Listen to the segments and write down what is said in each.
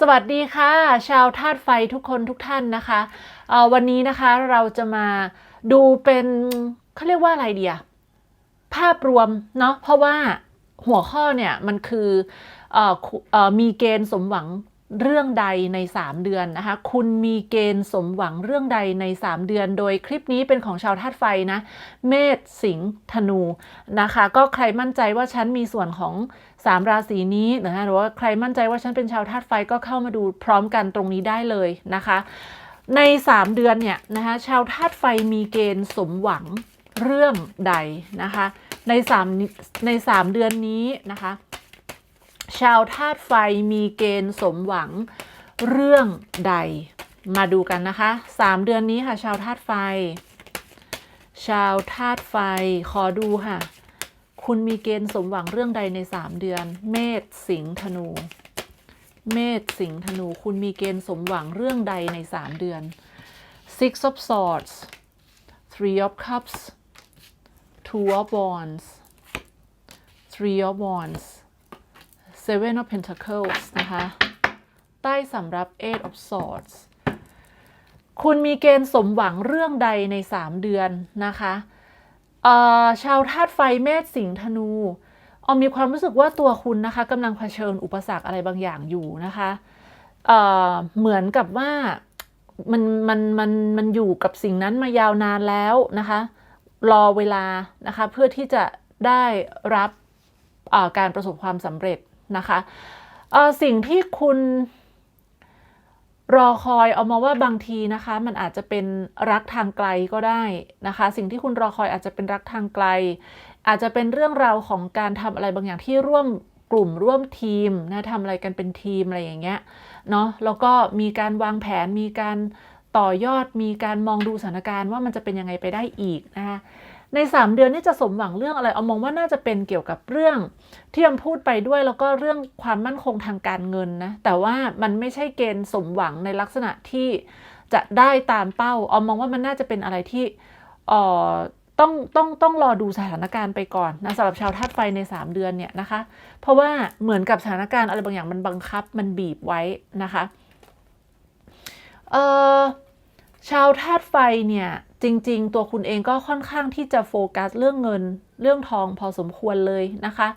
สวัสดีค่ะ ชาวธาตุไฟทุกคนทุกท่านนะคะวันนี้นะคะเราจะมาดูเป็นเขาเรียกว่าอะไรเดียภาพรวมเนาะเพราะว่าหัวข้อเนี่ยมันคืออออมีเกณฑ์สมหวัง เรื่องใดใน 3 เดือนนะคะ คุณมีเกณฑ์สมหวังเรื่องใดใน 3 เดือน โดยคลิปนี้เป็นของชาวธาตุไฟนะ เมษ สิงห์ ธนู นะคะ ก็ใครมั่นใจว่าฉันมีส่วนของ3ราศีนี้นะคะหรือว่าใครมั่นใจว่าฉันเป็นชาวธาตุไฟก็เข้ามาดูพร้อมกันตรงนี้ได้เลยนะคะ ใน 3 เดือนเนี่ยนะคะชาวธาตุไฟมีเกณฑ์สมหวังเรื่องใดนะคะ ใน3ใน 3 เดือนนี้นะคะ ชาวธาตุไฟมีเกณฑ์สมหวังเรื่องใด มาดูกันนะคะ3เดือนนี้ค่ะ ชาวธาตุไฟ ชาวธาตุไฟ ขอดูค่ะ คุณมีเกณฑ์สมหวังเรื่องใดใน3เดือน เมษสิงห์ธนู เมษสิงห์ธนู คุณมีเกณฑ์สมหวังเรื่องใดใน3เดือน Six of Swords Three of Cups Two of Wands Three of Wands Seven of Pentacles นะคะ ใต้สำรับ Eight of Swords คุณมีเกณฑ์สมหวังเรื่องใดใน 3 เดือนนะคะชาวธาตุไฟเมษสิงห์ธนูออมมีความรู้สึกว่าตัวคุณนะคะกำลังเผชิญอุปสรรคอะไรบางอย่างอยู่นะคะเเหมือนกับว่ามันมันมันมันอยู่กับสิ่งนั้นมายาวนานแล้วนะคะ รอเวลานะคะเพื่อที่จะได้รับการประสบความสำเร็จ นะคะเอ่อสิ่งที่คุณรอคอยเอามาว่าบางทีนะคะ มันอาจจะเป็นรักทางไกลก็ได้นะคะ สิ่งที่คุณรอคอยอาจจะเป็นรักทางไกล อาจจะเป็นเรื่องราวของการทำอะไรบางอย่างที่ร่วมกลุ่มร่วมทีมนะทำอะไรกันเป็นทีมอะไรอย่างเงี้ยเนาะแล้วก็มีการวางแผนมีการต่อยอดมีการมองดูสถานการณ์ว่ามันจะเป็นยังไงไปได้อีกนะคะ ใน 3 เดือนนี่จะสมหวังเรื่องอะไร เอามองว่าน่าจะเป็นเกี่ยวกับเรื่อง ที่อมพูดไปด้วยแล้วก็เรื่องความมั่นคงทางการเงินนะ แต่ว่ามันไม่ใช่เกณฑ์สมหวังในลักษณะที่จะได้ตามเป้าออมมองว่ามันน่าจะเป็นอะไรที่เอ่อต้องต้องต้องรอดูสถานการณ์ไปก่อนนะสำหรับชาวธาตุไฟใน 3 เดือนเนี่ยนะคะ เพราะว่าเหมือนกับสถานการณ์อะไรบางอย่างมันบังคับมันบีบไว้นะคะเอ่อชาวธาตุไฟเนี่ย จริงๆ ตัวคุณเองก็ค่อนข้างที่จะโฟกัสเรื่องเงินเรื่องทองพอสมควรเลยนะคะ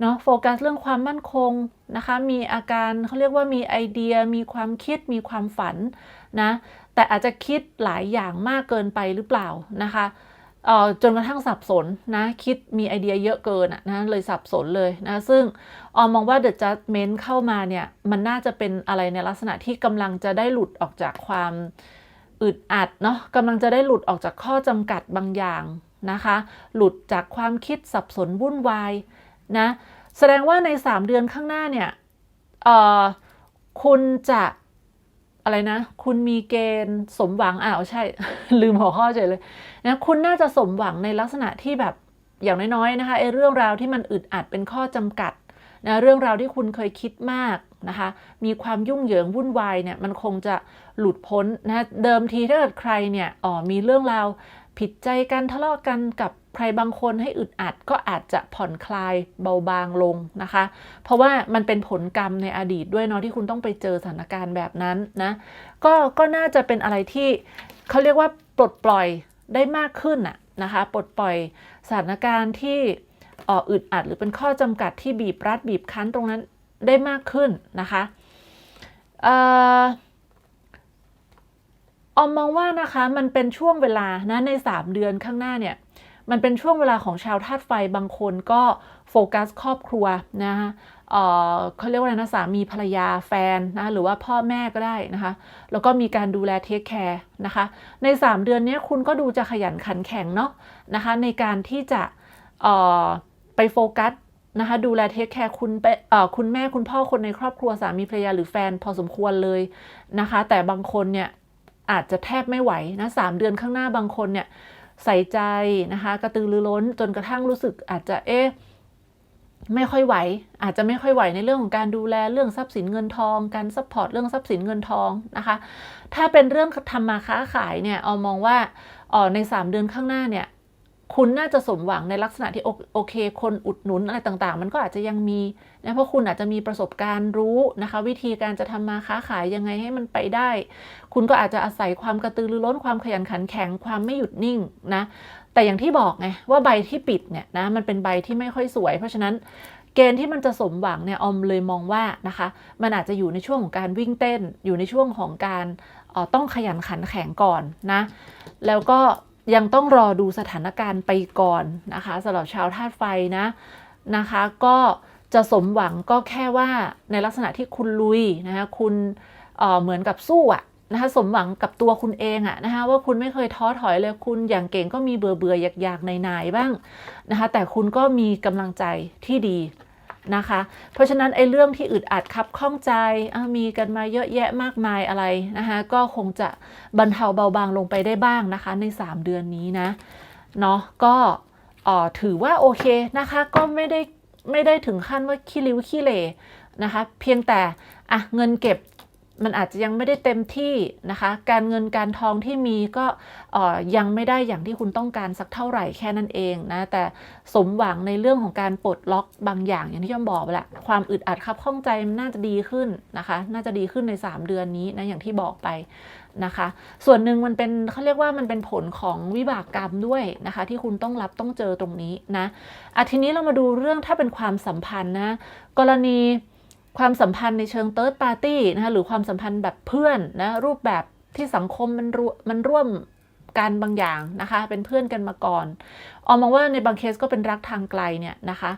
เนาะโฟกัสเรื่องความมั่นคงนะคะ มีอาการเขาเรียกว่ามีไอเดีย มีความคิด มีความฝันนะ แต่อาจจะคิดหลายอย่างมากเกินไปหรือเปล่านะคะเออจนกระทั่งสับสนนะ คิดมีไอเดียเยอะเกินอะนะเลยสับสนเลยนะ ซึ่งออมมองว่า The Judgment เข้ามาเนี่ย มันน่าจะเป็นอะไรในลักษณะที่กำลังจะได้หลุดออกจากความ อึดอัดเนาะกำลังจะได้หลุดออกจากข้อจำกัดบางอย่างนะคะ หลุดจากความคิดสับสนวุ่นวายนะ แสดงว่าใน 3 เดือนข้างหน้าเนี่ยคุณจะอะไรนะ คุณมีเกณฑ์สมหวังอ้าวใช่ ลืมหัวข้อเฉยเลยนะคุณน่าจะสมหวังในลักษณะที่แบบอย่างน้อยๆนะคะไอ้เรื่องราวที่มันอึดอัดเป็นข้อจำกัดนะเรื่องราวที่คุณเคยคิดมาก นะคะมีความยุ่งเหยิงวุ่นวายเนี่ยมันคงจะหลุดพ้นนะเดิมทีถ้าเกิดใครเนี่ยอ๋อมีเรื่องราวผิดใจกันทะเลาะกันกับใครบางคนให้อึดอัดก็อาจจะผ่อนคลายเบาบางลงนะคะ เพราะว่ามันเป็นผลกรรมในอดีตด้วยเนาะที่คุณต้องไปเจอสถานการณ์แบบนั้นนะก็ก็น่าจะเป็นอะไรที่เขาเรียกว่าปลดปล่อยได้มากขึ้นอะนะคะปลดปล่อยสถานการณ์ที่อออึดอัดหรือเป็นข้อจำกัดที่บีบรัดบีบคั้นตรงนั้น ได้มากขึ้นนะคะออมมองว่านะคะมันเป็นช่วงเวลานะใน 3 เดือนข้างหน้าเนี่ยมันเป็นช่วงเวลาของชาวธาตุไฟบางคนก็โฟกัสครอบครัวนะคะเขาเรียกว่าอะไรนะสามีภรรยาแฟนนะหรือว่าพ่อแม่ก็ได้นะคะ แล้วก็มีการดูแลเทคแคร์นะคะ ใน 3 เดือนนี้คุณก็ดูจะขยันขันแข็งเนาะนะคะในการที่จะไปโฟกัส นะคะดูแลเทคแคร์คุณเอ่อคุณแม่คุณพ่อคนในครอบครัวสามีภรรยาหรือแฟนพอสมควรเลยนะคะ แต่บางคนเนี่ยอาจจะแทบไม่ไหวนะสามเดือนข้างหน้าบางคนเนี่ยใส่ใจนะคะกระตือรือร้นจนกระทั่งรู้สึกอาจจะเอ๊ะไม่ค่อยไหว อาจจะไม่ค่อยไหวในเรื่องของการดูแลเรื่องทรัพย์สินเงินทอง การซัพพอร์ตเรื่องทรัพย์สินเงินทองนะคะ ถ้าเป็นเรื่องทำมาค้าขายเนี่ยเอามองว่าอ๋อใน 3 เดือนข้างหน้าเนี่ย คุณน่าจะสมหวังในลักษณะที่โอเค คนอุดหนุนอะไรต่างๆ มันก็อาจจะยังมีนะเพราะคุณอาจจะมีประสบการณ์รู้นะคะ วิธีการจะทำมาค้าขายยังไงให้มันไปได้ คุณก็อาจจะอาศัยความกระตือรือร้นความขยันขันแข็งความไม่หยุดนิ่งนะแต่อย่างที่บอกไงว่าใบที่ปิดเนี่ยนะมันเป็นใบที่ไม่ค่อยสวย เพราะฉะนั้นเกณฑ์ที่มันจะสมหวังเนี่ยออมเลยมองว่านะคะ มันอาจจะอยู่ในช่วงของการวิ่งเต้น อยู่ในช่วงของการออต้องขยันขันแข็งก่อนนะ แล้วก็ ยังต้องรอดูสถานการณ์ไปก่อนนะคะสำหรับชาวธาตุไฟนะนะคะ ก็จะสมหวังก็แค่ว่าในลักษณะที่คุณลุยนะคะคุณเเหมือนกับสู้อะนะคะสมหวังกับตัวคุณเองอะนะคะว่าคุณไม่เคยท้อถอยเลยคุณอย่างเก่งก็มีเบื่อเบื่ออยากอยากๆนายบ้างนะคะแต่คุณก็มีกำลังใจที่ดี นะคะ เพราะฉะนั้นไอ้เรื่องที่อึดอัดคับข้องใจมีกันมาเยอะแยะมากมายอะไรนะคะ ก็คงจะบรรเทาเบาบางลงไปได้บ้างนะคะ ใน 3 เดือนนี้นะเนาะก็ถือว่าโอเคนะคะ ก็ไม่ได้ไม่ได้ถึงขั้นว่าขี้ริ้วขี้เหร่นะคะ เพียงแต่อะเงินเก็บ มันอาจจะยังไม่ได้เต็มที่นะคะ การเงินการทองที่มีก็ยังไม่ได้อย่างที่คุณต้องการสักเท่าไหร่แค่นั้นเองนะ แต่สมหวังในเรื่องของการปลดล็อกบางอย่างอย่างที่ย่อมบอกไปแหละความอึดอัดครับข้องใจมันน่าจะดีขึ้นนะคะ น่าจะดีขึ้นใน 3 เดือนนี้นะอย่างที่บอกไปนะคะ ส่วนหนึ่งมันเป็นเขาเรียกว่ามันเป็นผลของวิบากกรรมด้วยนะคะ ที่คุณต้องรับต้องเจอตรงนี้นะอะทีนี้เรามาดูเรื่องถ้าเป็นความสัมพันธ์นะกรณี ความสัมพันธ์ในเชิงเติร์ดปาร์ตี้นะคะหรือความสัมพันธ์แบบเพื่อนนะรูปแบบที่สังคมมันรวมันร่วมกันบางอย่างนะคะ เป็นเพื่อนกันมาก่อนออมมองว่าในบางเคสก็เป็นรักทางไกลเนี่ยนะคะ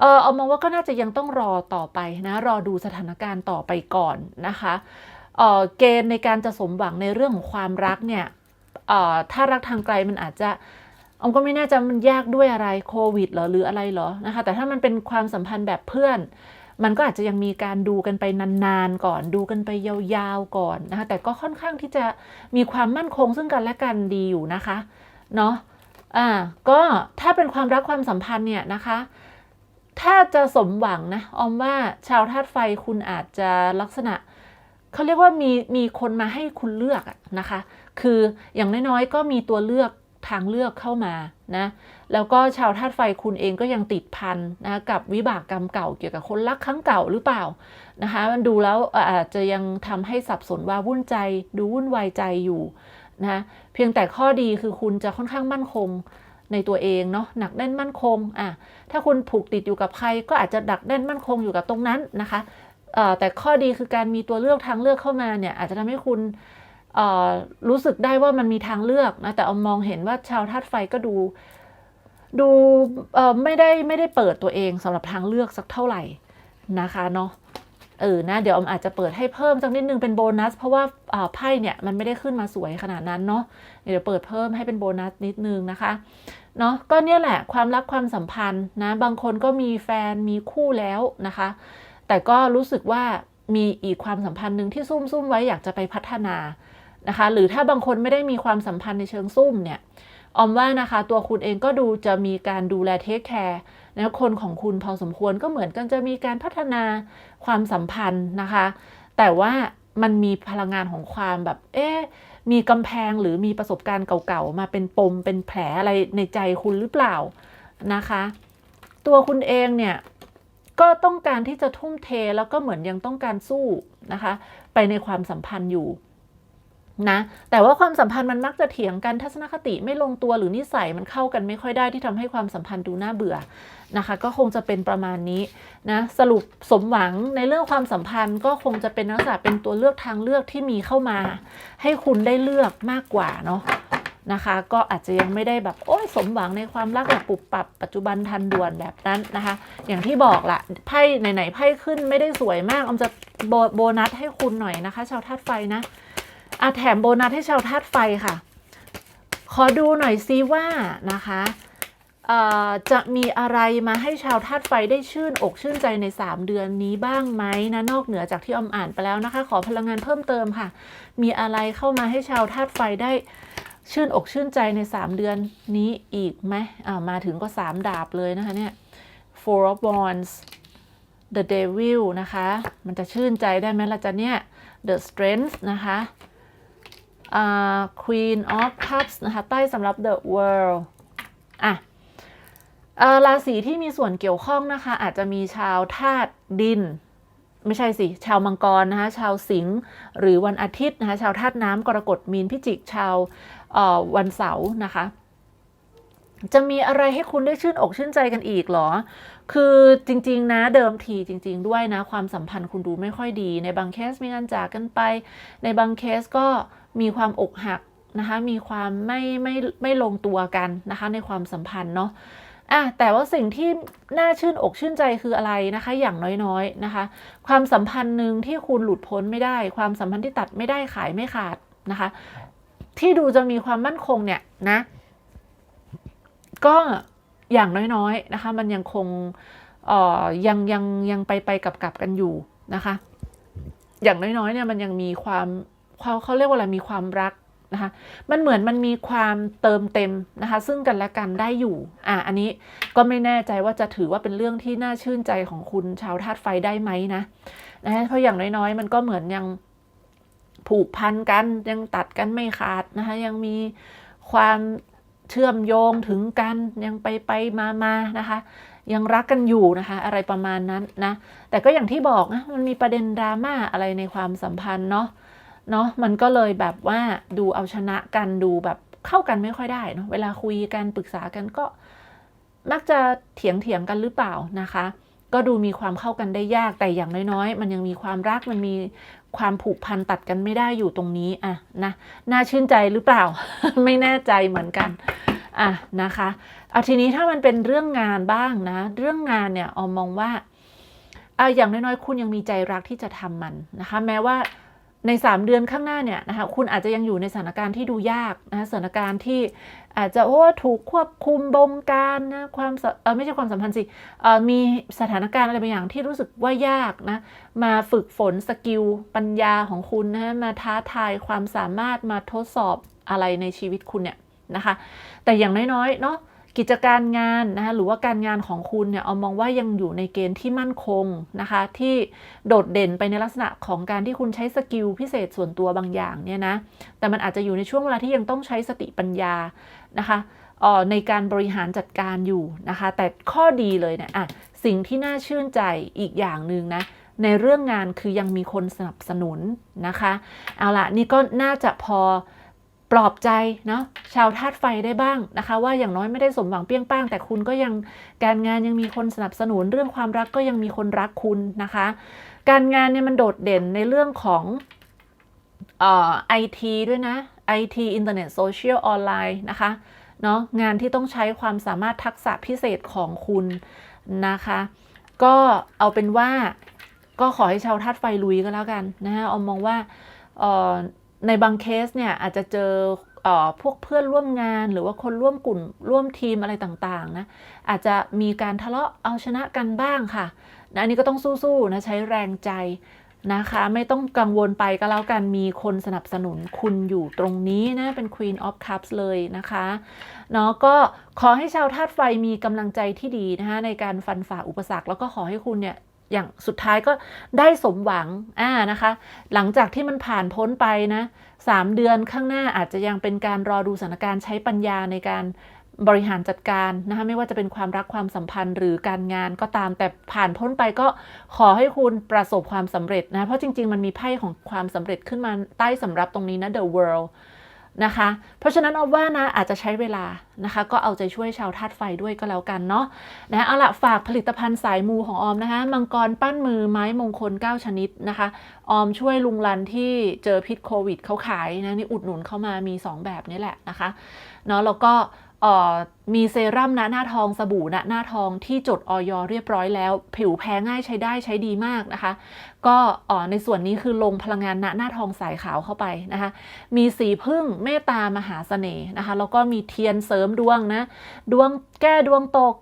เออออมมองว่าก็น่าจะยังต้องรอต่อไปนะ รอดูสถานการณ์ต่อไปก่อนนะคะเออเกณฑ์ในการจะสมหวังในเรื่องของความรักเนี่ยเออถ้ารักทางไกลมันอาจจะออมก็ไม่แน่ใจมันยากด้วยอะไรโควิดเหรอหรืออะไรเหรอนะคะ แต่ถ้ามันเป็นความสัมพันธ์แบบเพื่อน มันก็อาจจะยังมีการดูกันไปนานๆก่อน ดูกันไปยาวๆก่อนนะคะแต่ก็ค่อนข้างที่จะมีความมั่นคงซึ่งกันและกันดีอยู่นะคะเนาะอ่าก็ถ้าเป็นความรักความสัมพันธ์เนี่ยนะคะ ถ้าจะสมหวังนะออมว่าชาวธาตุไฟคุณอาจจะลักษณะเขาเรียกว่ามีมีคนมาให้คุณเลือกนะคะ คืออย่างน้อยๆก็มีตัวเลือก ทางเลือกเข้ามานะแล้วก็ชาวธาตุไฟคุณเองก็ยังติดพันนะกับวิบากกรรมเก่าเกี่ยวกับคนรักครั้งเก่าหรือเปล่านะคะมันดูแล้วอาจจะยังทำให้สับสนว่าวุ่นใจดูวุ่นวายใจอยู่นะเพียงแต่ข้อดีคือคุณจะค่อนข้างมั่นคงในตัวเองเนาะหนักแน่นมั่นคงอะถ้าคุณผูกติดอยู่กับใคร ก็อาจจะดักแน่นมั่นคงอยู่กับตรงนั้นนะคะแต่ข้อดีคือการมีตัวเลือกทางเลือกเข้ามาเนี่ยอาจจะทำให้คุณ รู้สึกได้ว่ามันมีทางเลือกนะแต่เอามองเห็นว่าชาวธาตุไฟก็ดู ดูไม่ได้ไม่ได้เปิดตัวเองสำหรับทางเลือกสักเท่าไหร่นะคะเนาะเออนะเดี๋ยวออมอาจจะเปิดให้เพิ่มสักนิดนึงเป็นโบนัส เพราะว่าไพ่เนี่ยมันไม่ได้ขึ้นมาสวยขนาดนั้นเนาะเดี๋ยวเปิดเพิ่มให้เป็นโบนัสนิดนึงนะคะเนาะก็เนี่ยแหละความรักความสัมพันธ์นะบางคนก็มีแฟนมีคู่แล้วนะคะ แต่ก็รู้สึกว่ามีอีกความสัมพันธ์หนึ่งที่ซุ่มซุ่มๆไว้อยากจะไปพัฒนา นะคะ หรือถ้าบางคนไม่ได้มีความสัมพันธ์ในเชิงซุ่มเนี่ยออมว่านะคะตัวคุณเองก็ดูจะมีการดูแลเทคแคร์นะคนของคุณพอสมควรก็เหมือนกันจะมีการพัฒนาความสัมพันธ์นะคะ แต่ว่ามันมีพลังงานของความแบบเอ๊ะมีกำแพงหรือมีประสบการณ์เก่าๆ มาเป็นปมเป็นแผลอะไรในใจคุณหรือเปล่านะคะ ตัวคุณเองเนี่ยก็ต้องการที่จะทุ่มเทแล้วก็เหมือนยังต้องการสู้นะคะ ไปในความสัมพันธ์อยู่ นะแต่ว่าความสัมพันธ์มันมักจะเถียงกันทัศนคติไม่ลงตัวหรือนิสัยมันเข้ากันไม่ค่อยได้ที่ทำให้ความสัมพันธ์ดูน่าเบื่อนะคะ ก็คงจะเป็นประมาณนี้นะสรุปสมหวังในเรื่องความสัมพันธ์ก็คงจะเป็นลักษณะเป็นตัวเลือกทางเลือกที่มีเข้ามา ให้คุณได้เลือกมากกว่าเนาะนะคะ ก็อาจจะยังไม่ได้แบบโอ้ยสมหวังในความรักแบบปุบปับปัจจุบันทันด่วนแบบนั้นนะคะ อย่างที่บอกละไพ่ไหนๆไพ่ขึ้นไม่ได้สวยมากออมจะโบโบนัสให้คุณหน่อยนะคะ ชาวธาตุไฟนะ อาแถมโบนัสให้ชาวธาตุไฟค่ะ ขอดูหน่อยซิว่านะคะจะมีอะไรมาให้ชาวธาตุไฟได้ชื่นอกชื่นใจใน 3 เดือนนี้บ้างไหมนะนอกเหนือจากที่ออมอ่านไปแล้วนะคะ ขอพลังงานเพิ่มเติมค่ะ มีอะไรเข้ามาให้ชาวธาตุไฟได้ชื่นอกชื่นใจใน 3 เดือนนี้อีกไหมอ่ามาถึงก็ 3 ดาบเลยนะคะเนี่ย four of wands the devil นะคะ มันจะชื่นใจได้ไหมล่ะจ๊ะเนี่ย the strength นะคะ uh, Queen of Cups นะคะใต้สำหรับ The World อะเอ่อราศีที่มีส่วนเกี่ยวข้องนะคะ อาจจะมีชาวธาตุดิน ไม่ใช่สิ ชาวมังกรนะคะ ชาวสิงห์หรือวันอาทิตย์นะคะ ชาวธาตุน้ำกรกฎมีนพิจิกชาววันเสาร์นะคะ จะมีอะไรให้คุณได้ชื่นอกชื่นใจกันอีกหรอ คือจริง ๆ นะเดิมทีจริง ๆ ด้วยนะ ความสัมพันธ์คุณดูไม่ค่อยดี ในบางเคสมีการจากกันไป ในบางเคสก็มีความอกหักนะคะ มีความไม่ไม่ไม่ลงตัวกันนะคะ ในความสัมพันธ์เนาะอะแต่ว่าสิ่งที่น่าชื่นอกชื่นใจคืออะไรนะคะ อย่างน้อยๆนะคะ ความสัมพันธ์หนึ่งที่คุณหลุดพ้นไม่ได้ ความสัมพันธ์ที่ตัดไม่ได้ขายไม่ขาดนะคะ ที่ดูจะมีความมั่นคงเนี่ยนะ ก็อย่างน้อยๆนะคะมันยังคงยังยังยังไปไปกับกับกันอยู่นะคะ อย่างน้อยๆเนี่ยมันยังมีความเขาเขาเรียกว่าอะไรมีความรักนะคะมันเหมือนมันมีความเติมเต็มนะคะซึ่งกันและกันได้อยู่อะอันนี้ก็ไม่แน่ใจว่าจะถือว่าเป็นเรื่องที่น่าชื่นใจของคุณชาวธาตุไฟได้ไหมนะนะเพราะอย่างน้อยๆ มันก็เหมือนยังผูกพันกันยังตัดกันไม่ขาดนะคะยังมีความ เชื่อมโยงถึงกันยังไปไปมามานะคะ ยังรักกันอยู่นะคะ อะไรประมาณนั้นนะแต่ก็อย่างที่บอกนะมันมีประเด็นดราม่าอะไรในความสัมพันธ์เนาะเนาะมันก็เลยแบบว่าดูเอาชนะกันดูแบบเข้ากันไม่ค่อยได้เนาะเวลาคุยกันปรึกษากันก็มักจะเถียงเถียงกันหรือเปล่านะคะ ก็ดูมีความเข้ากันได้ยากแต่อย่างน้อยๆ มันยังมีความรักมันมีความผูกพันตัดกันไม่ได้อยู่ตรงนี้อะนะน่าชื่นใจหรือเปล่า ไม่แน่ใจเหมือนกันอะนะคะเอาทีนี้ถ้ามันเป็นเรื่องงานบ้างนะ เรื่องงานเนี่ยออมมองว่าอะอย่างน้อยๆ คุณยังมีใจรักที่จะทำมันนะคะ แม้ว่าใน 3 เดือนข้างหน้าเนี่ยนะคะคุณอาจจะยังอยู่ในสถานการณ์ที่ดูยากนะสถานการณ์ที่ อาจจะโอ้ถูกควบคุมบงการนะความเออไม่ใช่ความสัมพันธ์สิเออมีสถานการณ์อะไรบางอย่างที่รู้สึกว่ายากนะมาฝึกฝนสกิลปัญญาของคุณนะมาท้าทายความสามารถมาทดสอบอะไรในชีวิตคุณเนี่ยนะคะ แต่อย่างน้อยๆเนาะ กิจการงานนะคะหรือว่าการงานของคุณเนี่ยเอามองว่ายังอยู่ในเกณฑ์ที่มั่นคงนะคะ ที่โดดเด่นไปในลักษณะของการที่คุณใช้สกิลพิเศษส่วนตัวบางอย่างเนี่ยนะแต่มันอาจจะอยู่ในช่วงเวลาที่ยังต้องใช้สติปัญญานะคะออในการบริหารจัดการอยู่นะคะ แต่ข้อดีเลยเนี่ยอะสิ่งที่น่าชื่นใจอีกอย่างหนึ่งนะในเรื่องงานคือยังมีคนสนับสนุนนะคะ เอาละนี่ก็น่าจะพอ ปลอบใจเนาะชาวธาตุไฟได้บ้างนะคะ ว่าอย่างน้อยไม่ได้สมหวังเปรี้ยงป้าง แต่คุณก็ยังการงานยังมีคนสนับสนุนเรื่องความรักก็ยังมีคนรักคุณนะคะ การงานเนี่ยมันโดดเด่นในเรื่องของไอทีด้วยนะไอทีอินเทอร์เน็ตโซเชียลออนไลน์นะคะเนาะงานที่ต้องใช้ความสามารถทักษะพิเศษของคุณนะคะ ก็เอาเป็นว่าก็ขอให้ชาวธาตุไฟลุยก็แล้วกันนะคะเอามองว่าเออ ในบางเคสเนี่ยอาจจะเจออพวกเพื่อนร่วมงานหรือว่าคนร่วมกลุ่มร่วมทีมอะไรต่างๆนะอาจจะมีการทะเลาะเอาชนะกันบ้างค่ะนะอันนี้ก็ต้องสู้ๆนะใช้แรงใจนะคะ ไม่ต้องกังวลไปก็แล้วกันมีคนสนับสนุนคุณอยู่ตรงนี้นะเป็น Queen of Cups เลยนะคะเนาะก็ขอให้ชาวธาตุไฟมีกำลังใจที่ดีนะคะในการฟันฝ่าอุปสรรค แล้วก็ขอให้คุณเนี่ย อย่างสุดท้ายก็ได้สมหวังอ่านะคะ หลังจากที่มันผ่านพ้นไปนะสามเดือนข้างหน้าอาจจะยังเป็นการรอดูสถานการณ์ใช้ปัญญาในการบริหารจัดการนะคะไม่ว่าจะเป็นความรักความสัมพันธ์หรือการงานก็ตามแต่ผ่านพ้นไปก็ขอให้คุณประสบความสำเร็จนะ เพราะจริง ๆ มันมีไพ่ของความสำเร็จขึ้นมาใต้สำรับตรงนี้นะ The World นะคะ เพราะฉะนั้นเอาว่านะอาจจะใช้เวลานะคะ ก็เอาใจช่วยชาวธาตุไฟด้วยก็แล้วกันเนาะนะเอาละฝากผลิตภัณฑ์สายมูของออมนะคะ มังกรปั้นมือไม้มงคล 9 ชนิดนะคะ ออมช่วยลุงรันที่เจอพิษโควิดเขาขายนะนี่อุดหนุนเข้ามามี 2 แบบนี้แหละนะคะเนาะแล้วก็ มีเซรั่มนะหน้าทองสบู่นะหน้าทองที่จดออยเรียบร้อยแล้ว ผิวแพ้ง่ายใช้ได้ใช้ดีมากนะคะ ก็ในส่วนนี้คือลงพลังงานณหน้าทองสายขาวเข้าไปนะคะ มีสีพึ่งเมตตามหาเสน่ห์นะคะ แล้วก็มีเทียนเสริมดวงนะ ดวงแก้ดวงตก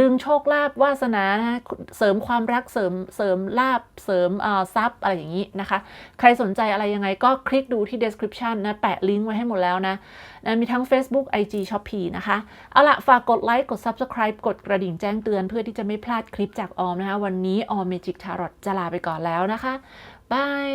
ดึงโชคลาภวาสนานะเสริมความรักเสริมเสริมลาบเสริมอ่าทรัพย์อะไรอย่างนี้นะคะ ใครสนใจอะไรยังไงก็คลิกดูที่ description นะ แปะลิงก์ไว้ให้หมดแล้วนะนะมีทั้ง Facebook IG Shopee นะคะ เอาละฝากกดไลค์กด Subscribe กดกระดิ่งแจ้งเตือนเพื่อที่จะไม่พลาดคลิปจากออมนะคะ วันนี้ออมเมจิกทารอตจะลาไปก่อนแล้วนะคะบาย